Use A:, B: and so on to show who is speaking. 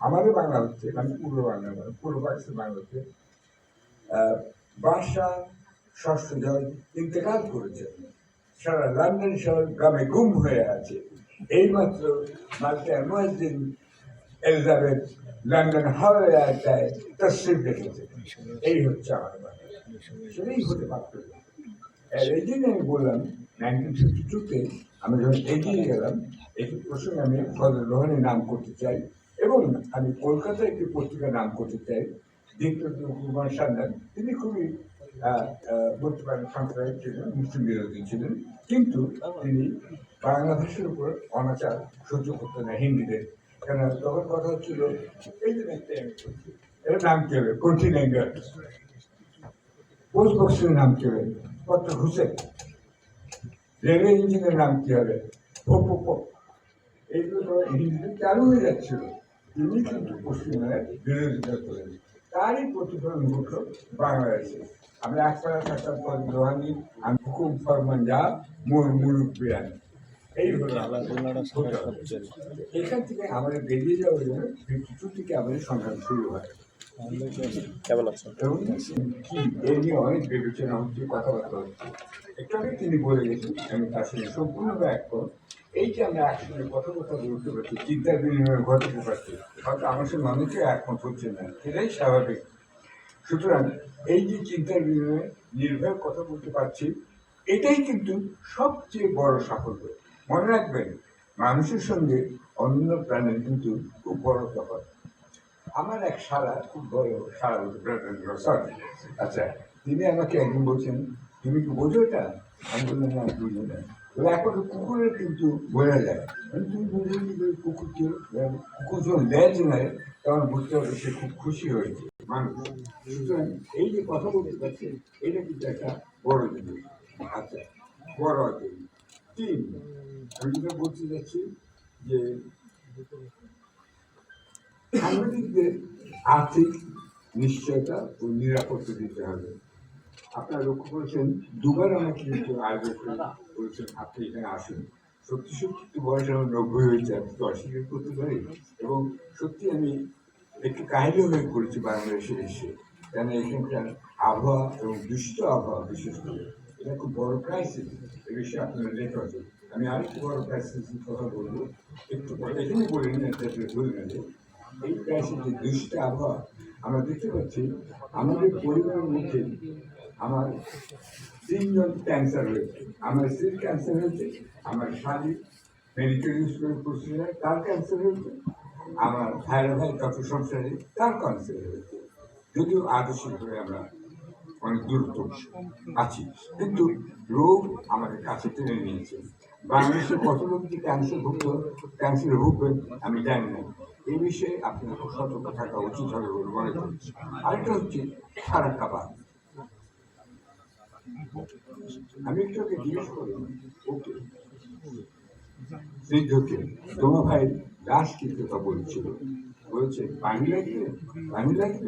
A: আমাদের বাংলা হচ্ছে আমি পূর্ব বাংলা পূর্ব পাকিস্তান বাংলা হচ্ছে বাদশাহ ষষ্ঠ জন ইন্তেকাল করেছেন সারা লন্ডন শহর গ্রামে গুম হয়ে আছে। এইমাত্র মাল্টা মহাজিন এলিজাবেথ লন্ডন হাওয়ায় তসরিফ দেখেছে। এই হচ্ছে আমার বাংলা সেটাই হতে পারত। এই জন্য আমি বললাম নাইনটিন ফিফটি টুতে আমি যখন এগিয়ে গেলাম এই প্রসঙ্গে আমি ফজল রোহানের নাম করতে চাই। এবং আমি কলকাতায় একটি পত্রিকার নাম করতে চাই দীপ্ত কুমার তিনি খুবই বলতে পারেন ছিলেন, মুসলিম বিরোধী ছিলেন। কিন্তু তিনি বাংলা ভাষার উপর অনাচার সহ্য করতেন না হিন্দিদের। কেন তখন কথা হচ্ছিল, এই যে এর নাম কি হবে? কন্টিনেন্টাল পোস্ট বক্সের নাম কি হবে? কত হুসেন। রেলওয়ে ইঞ্জিনের নাম কি হবে? এইগুলো হিন্দিতে চালু হয়ে যাচ্ছিল। তিনি কিন্তু পশ্চিমবঙ্গের বিরোধিতা করেন তারই প্রতিফলন ঘটল বাংলাদেশে। আমরা একসাথে থাকার পর রোহানি আমি হুকুম ফরমান যা মোর মুলুক এই হলো এখান থেকে আমাদের বেরিয়ে যাওয়ার জন্য থেকে আমাদের সংগ্রাম শুরু হয়।
B: কেমন আছেন?
A: এই নিয়ে অনেক বিবেচনা হচ্ছে কথাবার্তা হচ্ছে। একটু আগে তিনি বলে গেছেন, আমি তার সঙ্গে সম্পূর্ণভাবে একমত। এই যে আমরা একসঙ্গে কথা কথা বলতে পারছি, চিন্তার বিনিময়ে ঘটাতে পারছি, হয়তো আমার সঙ্গে অনেকে একমত হচ্ছে না, সেটাই স্বাভাবিক। সুতরাং এই যে চিন্তার বিনিময়ে নির্ভয় কথা বলতে পারছি, এটাই কিন্তু সবচেয়ে বড় সাফল্য। মনে রাখবেন, মানুষের সঙ্গে অন্য প্রাণের কিন্তু খুব বড় তফাৎ। আমার এক সারা খুব বড় সারা আচ্ছা তিনি আমাকে একদিন বলছেন, তুমি কি বোঝো এটা? আমি বললাম, না বুঝি না। তবে এখন কুকুরের কিন্তু বোঝা যায়। তুমি বুঝে কুকুর কুকুর যখন লেজ নেয় তখন বুঝতে হবে সে খুব খুশি হয়েছে, মানুষ। সুতরাং এই যে কথা বলতে পারছে এটা কিন্তু একটা বড় জিনিস আচ্ছা বড় জিনিস। তিন, আমি যেটা বলতে যাচ্ছি যে সাংবাদিকদের আর্থিক নিশ্চয়তা ও নিরাপত্তা দিতে হবে। আপনারা লক্ষ্য করেছেন, দুবার আমাকে কিন্তু আয়োজন করে বলেছেন আপনি এখানে আসুন। সত্যি সত্যি তো বয়স আমার নব্বই হয়েছে, আমি তো অস্বীকার করতে পারি। এবং সত্যি আমি একটু কাহিনী হয়ে পড়েছি বাংলাদেশে এসে, কেন এখানকার আবহাওয়া এবং দুষ্ট আবহাওয়া বিশেষ করে, এটা খুব বড় ক্রাইসিস এ। বিষয়ে আপনারা লেখা আছে। আমি আরেকটু বড় ক্রাইসিসের কথা বলব। একটু এখানে বলি না যাতে। এই যে দূষিত আবহাওয়া আমরা দেখতে পাচ্ছি, আমাদের পরিবারের মধ্যে আমার তিনজন ক্যান্সার হয়েছে আমার স্ত্রীর ক্যান্সার হয়েছে, আমার স্বামী মেডিকেল স্কুলে পড়ছিল তার ক্যান্সার হয়েছে, আমার ভাইরা ভাই কত সংসারে, তার ক্যান্সার হয়েছে। যদিও আদর্শিকভাবে আমরা অনেক দূরত্ব আছি, কিন্তু রোগ আমাদের কাছে টেনে নিয়েছে। বাংলাদেশে কত লোক যে ক্যান্সার ভুক্ত ক্যান্সারে ভুগবেন আমি জানি না। এই বিষয়ে আপনার সতর্ক থাকা উচিত হবে বলে মনে করছি। আরেকটা হচ্ছে সারা খাবার আমি একটু ওকে জিজ্ঞেস করি ওকে বৃদ্ধকে তোমার ভাই লাশ কি কথা বলছিল? বলছে পানি লাগবে পানি লাগবে